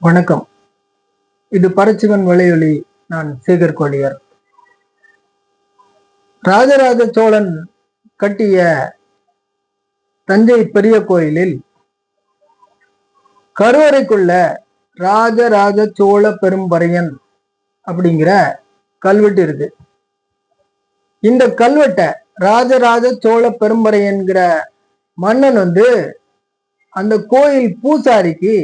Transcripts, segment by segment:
வணக்கம். இது பரச்சிவன் வலையொலி நான் சேகர் கோழியர். ராஜராஜ சோழன் கட்டிய தஞ்சை பெரிய கோயிலில் கருவறைக்குள்ள ராஜராஜ சோழ பெரும்பறையன் அப்படிங்கிற கல்வெட்டு இருக்கு. இந்த கல்வெட்டை ராஜராஜ சோழ பெரும்பறையன்கிற மன்னன் வந்து அந்த கோயில் பூசாரிக்கு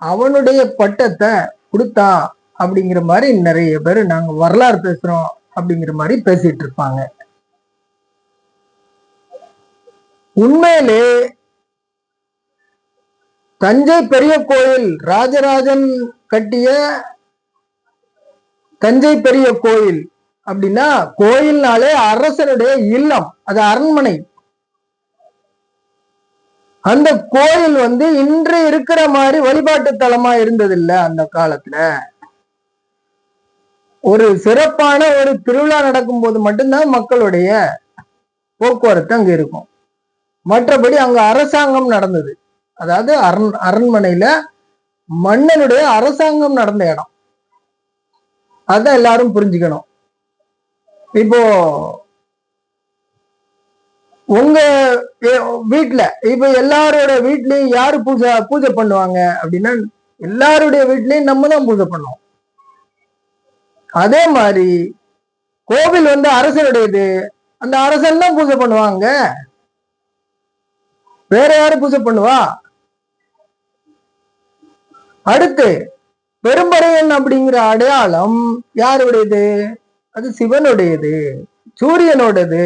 அவனுடைய பட்டத்தை கொடுத்தான் அப்படிங்கிற மாதிரி நிறைய பேர் நாங்க வரலாறு பேசுறோம் அப்படிங்கிற மாதிரி பேசிட்டு இருப்பாங்க. உண்மையிலே தஞ்சை பெரிய கோயில் ராஜராஜன் கட்டிய தஞ்சை பெரிய கோயில் அப்படின்னா கோயில்னாலே அரசனுடைய இல்லம் அது அரண்மனை. அந்த கோயில் வந்து இன்று இருக்கிற மாதிரி வழிபாட்டு தலமா இருந்ததில்ல அந்த காலத்துல. ஒரு சிறப்பான ஒரு திருவிழா நடக்கும் போது மட்டும்தான் மக்களுடைய போக்குவரத்து அங்க இருக்கும். மற்றபடி அங்க அரசாங்கம் நடந்தது. அதாவது அரண் அரண்மனையில மன்னனுடைய அரசாங்கம் நடந்த இடம். அதான் எல்லாரும் புரிஞ்சுக்கணும். இப்போ உங்க வீட்டுல இப்ப எல்லாரோட வீட்லயும் யாரு பூஜை பூஜை பண்ணுவாங்க அப்படின்னா எல்லாருடைய வீட்லயும் நம்ம தான் பூஜை பண்ணுவோம். அதே மாதிரி கோவில் வந்து அரசனுடையது அந்த அரசன் தான் பூஜை பண்ணுவாங்க. வேற யாரு பூஜை பண்ணுவா? அடுத்து பெரும்பறையன் அப்படிங்கிற அடையாளம் யாருடையது? அது சிவனுடையது சூரியனோடது.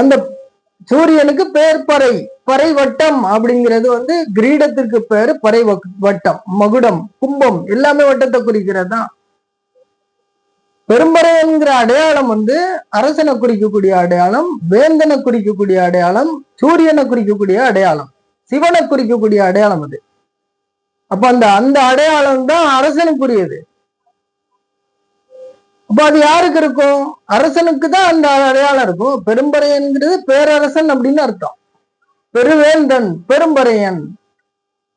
அந்த சூரியனுக்கு பேர் பறை பறை வட்டம் அப்படிங்கிறது வந்து கிரீடத்திற்கு பேரு பறை வட்டம் மகுடம் கும்பம் எல்லாமே வட்டத்தை குறிக்கிறது தான். பெரும்பறைங்கிற அடையாளம் வந்து அரசனை குறிக்கக்கூடிய அடையாளம் வேந்தனை குறிக்கக்கூடிய அடையாளம் சூரியனை குறிக்கக்கூடிய அடையாளம் சிவனை குறிக்கக்கூடிய அடையாளம் அது. அப்ப அந்த அந்த அடையாளம் தான் அரசனுக்குரியது. அப்ப அது யாருக்கு இருக்கும்? அரசனுக்கு தான் அந்த அடையாளம் இருக்கும். பெரும்பறையன்கிறது பேரரசன் அப்படின்னு அர்த்தம். பெருவேந்தன் பெரும்பறையன்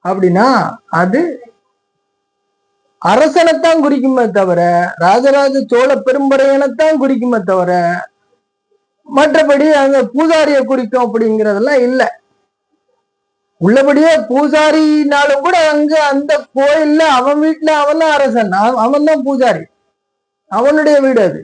அப்படின்னா அது அரசனைத்தான் குறிக்குமே தவிர ராஜராஜ சோழ பெரும்பறையனைத்தான் குறிக்குமே தவிர மற்றபடி அந்த பூசாரியை குறிக்கும் அப்படிங்கிறதெல்லாம் இல்ல. உள்ளபடியே பூசாரினாலும் கூட அங்க அந்த கோயில்ல அவன் வீட்டுல அவன் தான் அரசன். அவன் தான் பூஜாரி அவனுடைய வீடு அது.